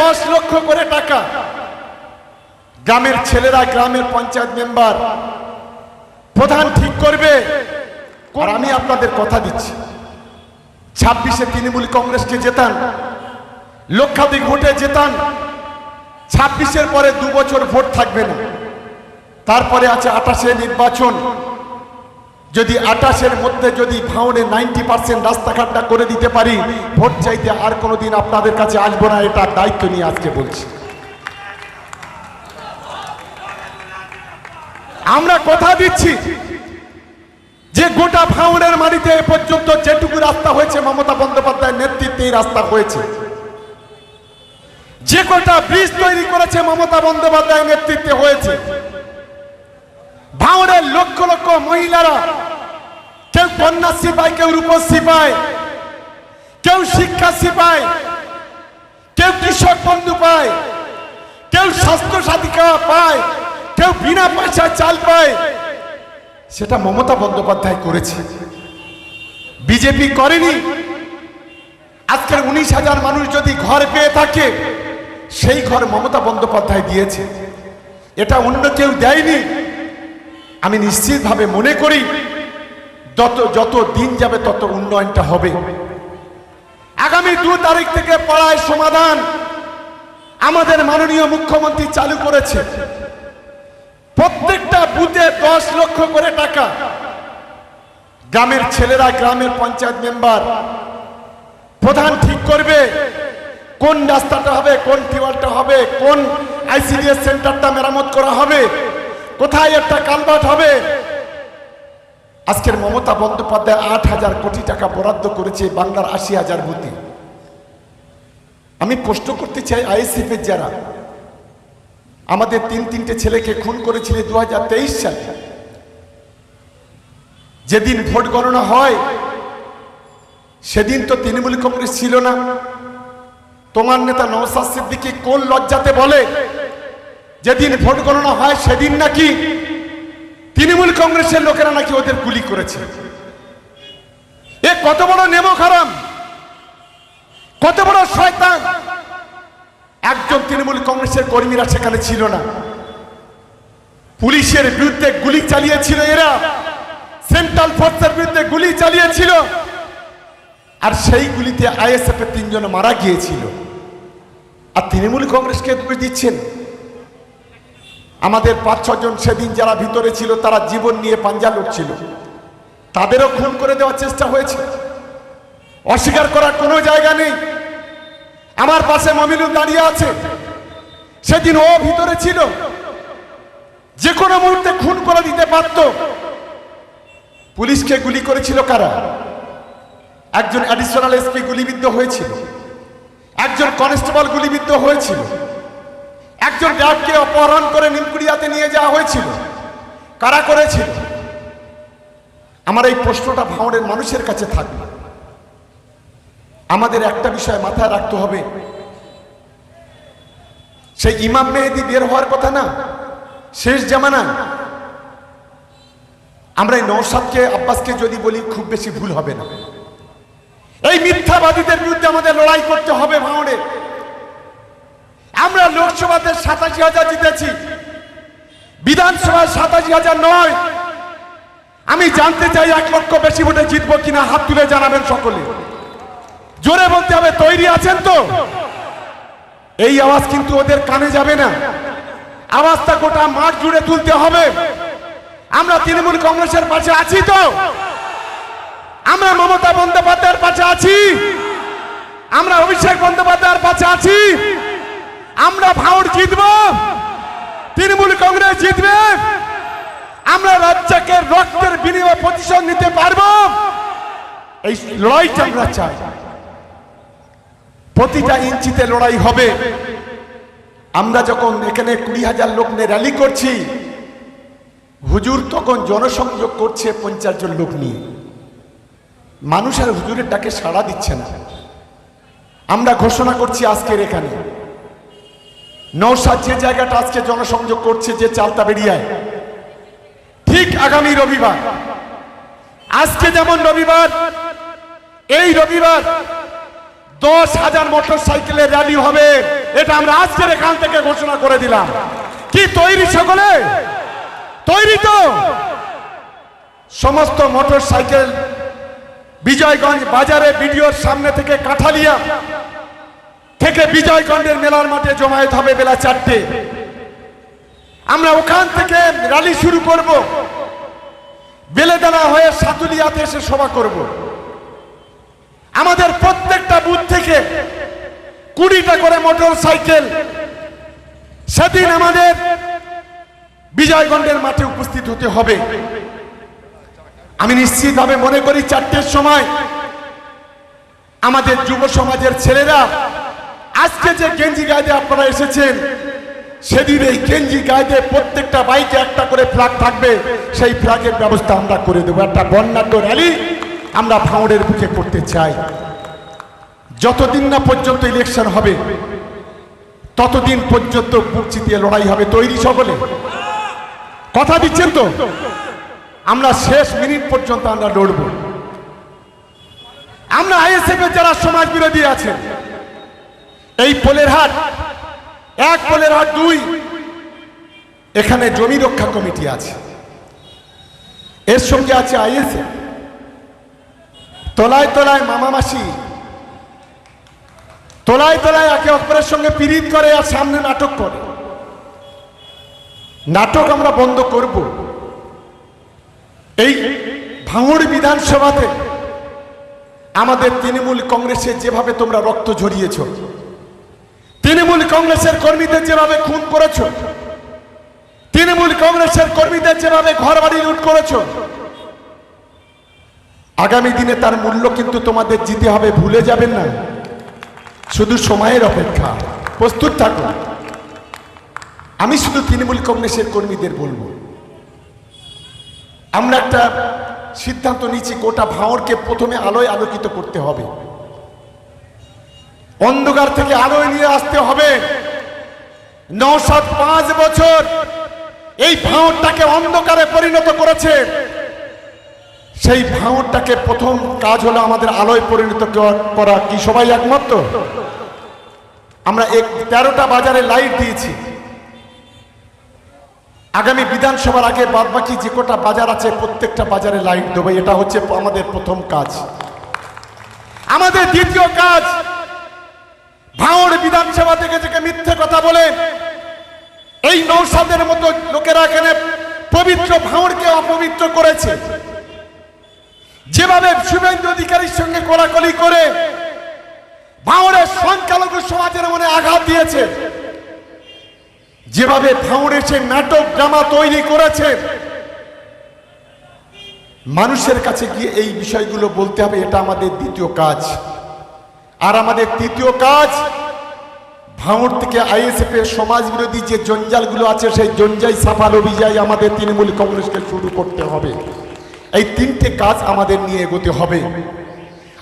দশ লক্ষ করে টাকা। গ্রামের ছেলেরা, গ্রামের পঞ্চায়েত মেম্বার, প্রধান ঠিক করবে। আর আমি আপনাদের কথা দিচ্ছি। ছাব্বিশে তৃণমূল কংগ্রেসকে জেতান, লক্ষাধিক ভোটে জেতান, ছাব্বিশের পরে দু বছর ভোট থাকবে না। তারপরে আছে আঠাশে নির্বাচন। যদি আটাশের মধ্যে যদি ভাউনে নাইনটি পার্সেন্ট রাস্তাঘাটটা করে দিতে পারি, ভোট চাইতে আর কোনোদিন আপনাদের কাছে আসব না, এটা দায়িত্ব নিয়ে আজকে বলছি। আমরা কথা দিচ্ছি যে গোটা ভাঙনের মাটিতে এ পর্যন্ত যেটুকু রাস্তা হয়েছে, মমতা বন্দ্যোপাধ্যায়ের নেতৃত্বে এই রাস্তা হয়েছে। যে কটা ব্রিজ তৈরি করেছে মমতা বন্দ্যোপাধ্যায়ের নেতৃত্বে হয়েছে। ভাঙনের লক্ষ লক্ষ মহিলারা, কেউ কন্যাশ্রী পায় কেউ রূপশ্রী পায় কেউ শিক্ষাশ্রী পায় কেউ কৃষক বন্ধু পায়, কেউ স্বাস্থ্য সাথী পায়, কেউ বিনা পয়সায় চাল পায়। সেটা মমতা বন্দ্যোপাধ্যায় করেছে। বিজেপি করেনি। আজকের উনিশ হাজার মানুষ যদি ঘর পেয়ে থাকে, সেই ঘর মমতা বন্দ্যোপাধ্যায় দিয়েছে। এটা অন্য কেউ দেয়নি। আমি নিশ্চিতভাবে মনে করি, যত যত দিন যাবে, তত উন্নয়নটা হবে। আগামী দু তারিখ থেকে পড়ায় সমাধান আমাদের মাননীয় মুখ্যমন্ত্রী চালু করেছে। প্রত্যেকটা বুথে দশ লক্ষ করে টাকা। গ্রামের ছেলেরা, গ্রামের পঞ্চায়েত মেম্বার, প্রধান ঠিক করবে কোন রাস্তাটা হবে, কোন টিউবওয়েলটা হবে, কোন আইসিডিএস সেন্টারটা মেরামত করা হবে। কোথায় একটা কালভার্ট হবে? আজকের মমতা বন্দ্যোপাধ্যায় আট হাজার কোটি টাকা বরাদ্দ করেছে বাংলার আশি হাজার বুথে। আমি প্রশ্ন করতে চাই আইএসএফ এর যারা, আমাদের তিন তিনটে ছেলেকে খুন করেছিল দু হাজার তেইশ সালে। যেদিন ভোট গণনা হয়, সেদিন তো তৃণমূল কংগ্রেস ছিল না। তোমার নেতা নওসাদ সিদ্দিকি কোন লজ্জাতে বলে? যেদিন ভোট গণনা হয় সেদিন নাকি তৃণমূল কংগ্রেসের লোকেরা নাকি ওদের গুলি করেছে। এ কত বড় নেমো খারাম, কত বড় শয়তান। একজন তৃণমূল কংগ্রেসের কর্মীরা সেখানে ছিল না। পুলিশের বিরুদ্ধে গুলি চালিয়েছিল এরা, সেন্ট্রাল ফোর্সের বিরুদ্ধে গুলি চালিয়েছিল। আর সেই গুলিতে আইএসএফ এর তিনজন মারা গিয়েছিল। আর তৃণমূল কংগ্রেসকে দিচ্ছেন। আমাদের পাঁচ ছজন সেদিন যারা ভিতরে ছিল, তারা জীবন নিয়ে পাঞ্জা লড়ছিল তাদেরও খুন করে দেওয়ার চেষ্টা হয়েছে। অস্বীকার করার কোনো জায়গা নেই। আমার পাশে মমিনুল দাঁড়িয়ে আছে। সেদিন ও ভিতরে ছিল। যে কোনো মুহূর্তে খুন করে দিতে পারত। পুলিশকে গুলি করেছিল কারা? একজন অ্যাডিশনাল এসপি গুলিবিদ্ধ হয়েছিল। একজন কনস্টেবল গুলিবিদ্ধ হয়েছিল। একজন র্যাবকে অপহরণ করে নিমকুড়িয়াতে নিয়ে যাওয়া হয়েছিল। কারা করেছিল? আমার এই প্রশ্নটা ভাঙড়ের মানুষের কাছে থাকবে। আমাদের একটা বিষয় মাথায় রাখতে হবে। সেই ইমাম মেহেদি বের হওয়ার কথা না, শেষ জামানা আমরা এই নৌসাদকে আব্বাসকে যদি বলি, খুব বেশি ভুল হবে না। এই মিথ্যাবাদীদের বিরুদ্ধে আমাদের লড়াই করতে হবে ভাঙড়ে আমরা লোকসভাতে সাতাশি হাজার জিতেছি। বিধানসভায় সাতাশি হাজার নয়। আমি জানতে চাই এক লক্ষ বেশি ভোটে জিতবো কিনা, হাত তুলে জানাবেন সকলে। জোরে বলতে হবে, তৈরি আছেন তো? এই আওয়াজ কিন্তু ওদের কানে যাবে না। আওয়াজটা গোটা মাঠ জুড়ে তুলতে হবে। আমরা তৃণমূল কংগ্রেসের পাশে আছি তো? আমরা মমতা বন্দ্যোপাধ্যায়ের পাশে আছি। আমরা অভিষেক বন্দ্যোপাধ্যায়ের পাশে আছি। আমরা ভাউট জিতব। তৃণমূল কংগ্রেস জিতবে। আমরা রাজ্যকে রক্তের বিনিময়ে প্রতিশোধ নিতে পারব। এই লড়াইটা আমরা চাই। প্রতিটা ইঞ্চিতে লড়াই হবে। আমরা যখন এখানে কুড়ি হাজার লোক নিয়ে র্যালি করছি, হুজুর তখন জনসংযোগ করছে পঞ্চাশ জন লোক নিয়ে। মানুষ আর হুজুরের ডাকে সাড়া দিচ্ছে না। আমরা ঘোষণা করছি আজকের এখানে। নৌসাদ যে জায়গাটা আজকে জনসংযোগ করছে যে চালতা বেরিয়ায় ঠিক আগামী রবিবার, আজকে যেমন রবিবার, এই রবিবার দশ হাজার মোটর সাইকেলের র্যালি হবে, এটা আমরা আজকের এখান থেকে ঘোষণা করে দিলাম। কি তৈরি সকলে? তৈরি তো! সমস্ত মোটর সাইকেল বিজয়গঞ্জ বাজারে বিডিওর সামনে থেকে কাঠালিয়া থেকে বিজয়গঞ্জের মেলার মাঠে জমায়েত হবে বেলা চারটে। আমরা ওখান থেকে র্যালি শুরু করব। বেলেদানা হয়ে সাতুলিয়াতে এসে সভা করব। আমাদের প্রত্যেকটা বুথ থেকে কুড়িটা করে মোটর সাইকেল। সেদিন আমাদের বিজয়গঞ্জের মাঠে উপস্থিত হতে হবে। আমি নিশ্চিতভাবে মনে করি চারটের সময় আমাদের যুব সমাজের ছেলেরা আজকে যে গেঞ্জি গায়ে আপনারা এসেছেন, সেদিন এই গেঞ্জি গায়ে প্রত্যেকটা বাইকে একটা করে ফ্ল্যাগ থাকবে। সেই ফ্ল্যাগের ব্যবস্থা আমরা করে দেবো। একটা বর্ণাঢ্য র্যালি আমরা ভাঙড়ের বুকে করতে চাই। যতদিন না পর্যন্ত ইলেকশন হবে, ততদিন পর্যন্ত বুক চিতিয়ে লড়াই হবে তৈরি সকলে। কথা দিচ্ছেন তো? আমরা শেষ মিনিট পর্যন্ত আমরা লড়ব। আমরা আইএসএফ এর যারা সমাজ বিরোধী আছেন এই পোলের হাট, এক পোলের হাট দুই। এখানে জমি রক্ষা কমিটি আছে। এর সঙ্গে আছে আইএসএফ। তলায় তলায় মামা মাসি। তলায় তলায় একে অপরের সঙ্গে পিরিত করে আর সামনে নাটক করে। নাটক আমরা বন্ধ করব। এই ভাঙড় বিধানসভাতে আমাদের তৃণমূল কংগ্রেসে যেভাবে তোমরা রক্ত ঝরিয়েছ তৃণমূল কংগ্রেসের কর্মীদের যেভাবে খুন করেছ, তৃণমূল কংগ্রেসের কর্মীদের যেভাবে ঘর বাড়ি লুট করেছ, আগামী দিনে তার মূল্য কিন্তু তোমাদের জিতে হবে, ভুলে যাবেন না। শুধু সময়ের অপেক্ষা, প্রস্তুত থাকুন আমি শুধু তৃণমূল কংগ্রেসের কর্মীদের বলব, আমরা একটা সিদ্ধান্ত নিচ্ছি গোটা ভাঁড়কে প্রথমে আলোয় আলোকিত করতে হবে। অন্ধকার থেকে আলোয় নিয়ে আসতে হবে। নশাদ পাঁচ বছর এই ভাঁড়টাকে অন্ধকারে পরিণত করেছে। সেই ভাঁড়টাকে প্রথম কাজ হলো আমাদের আলোয় পরিণত করা কি সবাই একমাত্র আমরা এক তেরোটা বাজারে লাইট দিয়েছি। আগামী বিধানসভার আগে বাদবাকি যে কটা বাজার আছে, প্রত্যেকটা বাজারে লাইট দেবে। এটা হচ্ছে আমাদের প্রথম কাজ। আমাদের দ্বিতীয় কাজ ভাঙড় বিধানসভা থেকে থেকে মিথ্যে কথা বলে, এই নৌসাদের মতো লোকেরা এখানে পবিত্র ভাঙড়কে অপবিত্র করেছে। যেভাবে শুভেন্দু অধিকারীর সঙ্গে কোলাকলি করে ভাঙড়ের সংখ্যালঘু সমাজের মনে আঘাত দিয়েছে, যেভাবে ভাঙড়ে সে নাটক, ড্রামা তৈরি করেছে, মানুষের কাছে গিয়ে এই বিষয়গুলো বলতে হবে, এটা আমাদের দ্বিতীয় কাজ। আর আমাদের তৃতীয় কাজ, ভাঙড় থেকে আইএসএফ এর সমাজ বিরোধী যে জঞ্জালগুলো আছে, সেই জঞ্জাই সাফাল অভিযায় আমাদের তৃণমূল কংগ্রেসকে শুরু করতে হবে। এই তিনটে কাজ আমাদের নিয়ে এগোতে হবে।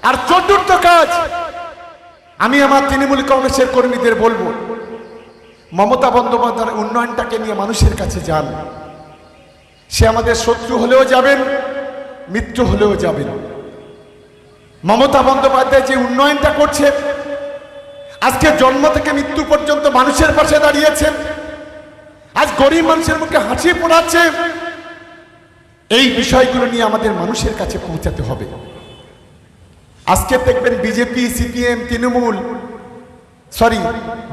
আর চতুর্থ কাজ, আমি আমার তৃণমূল কংগ্রেসের কর্মীদের বলব, মমতা বন্দ্যোপাধ্যায়ের উন্নয়নটাকে নিয়ে মানুষের কাছে যান। সে আমাদের শত্রু হলেও যাবেন, মিত্র হলেও যাবেন। মমতা বন্দ্যোপাধ্যায় যে উন্নয়নটা করছে আজকে জন্ম থেকে মৃত্যু পর্যন্ত মানুষের পাশে দাঁড়িয়েছেন, আজ গরিব মানুষের মুখে হাসি পড়াচ্ছে এই বিষয়গুলো নিয়ে আমাদের মানুষের কাছে পৌঁছাতে হবে। আজকে দেখবেন BJP, CPM, Trinamool, sorry,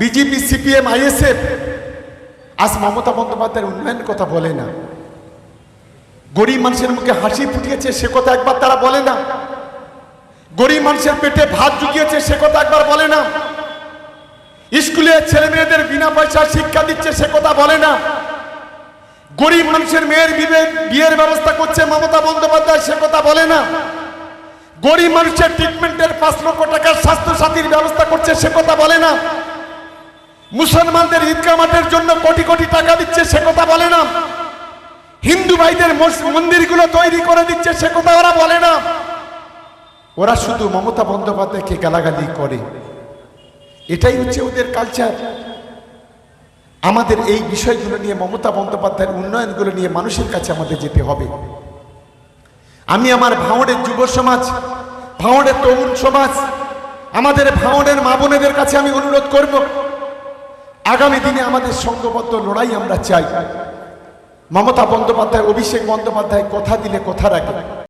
BJP, CPM, ISF, আজ মমতা বন্দ্যোপাধ্যায়ের উন্নয়ন কথা বলে না। গরিব মানুষের মুখে হাসি ফুটিয়েছে, সে কথা একবার তারা বলে না। গরিব মানুষের পেটে ভাত জুগিয়েছে, সে কথা একবার বলে না। স্কুলে ছেলে মেয়েদের বিনা পয়সা শিক্ষা দিচ্ছে, সে কথা বলে না। গরিব মানুষের মেয়ের বিয়ের ব্যবস্থা করছে মমতা বন্দ্যোপাধ্যায়, সে কথা বলে না। গরিব মানুষের ট্রিটমেন্টের পাঁচ লক্ষ টাকার স্বাস্থ্য সাথীর ব্যবস্থা করছে, সে কথা বলে না। মুসলমানদের ঈদগা মাঠের জন্য কোটি কোটি টাকা দিচ্ছে, সে কথা বলে না। হিন্দু ভাইদের মন্দিরগুলো তৈরি করে দিচ্ছে, সে কথা ওরা বলে না। ওরা শুধু মমতা বন্দ্যোপাধ্যায়কে গালাগালি করে। এটাই হচ্ছে ওদের কালচার আমাদের এই বিষয়গুলো নিয়ে মমতা বন্দ্যোপাধ্যায়ের উন্নয়নগুলো নিয়ে মানুষের কাছে আমাদের যেতে হবে। আমি আমার ভাঙড়ের যুব সমাজ, ভাঙড়ের তরুণ সমাজ, আমাদের ভাঙনের মা বোনেদের কাছে আমি অনুরোধ করব, আগামী দিনে আমাদের সংঘবদ্ধ লড়াই আমরা চাই। মমতা বন্দ্যোপাধ্যায়, অভিষেক বন্দ্যোপাধ্যায়, কথা দিলে কথা রাখে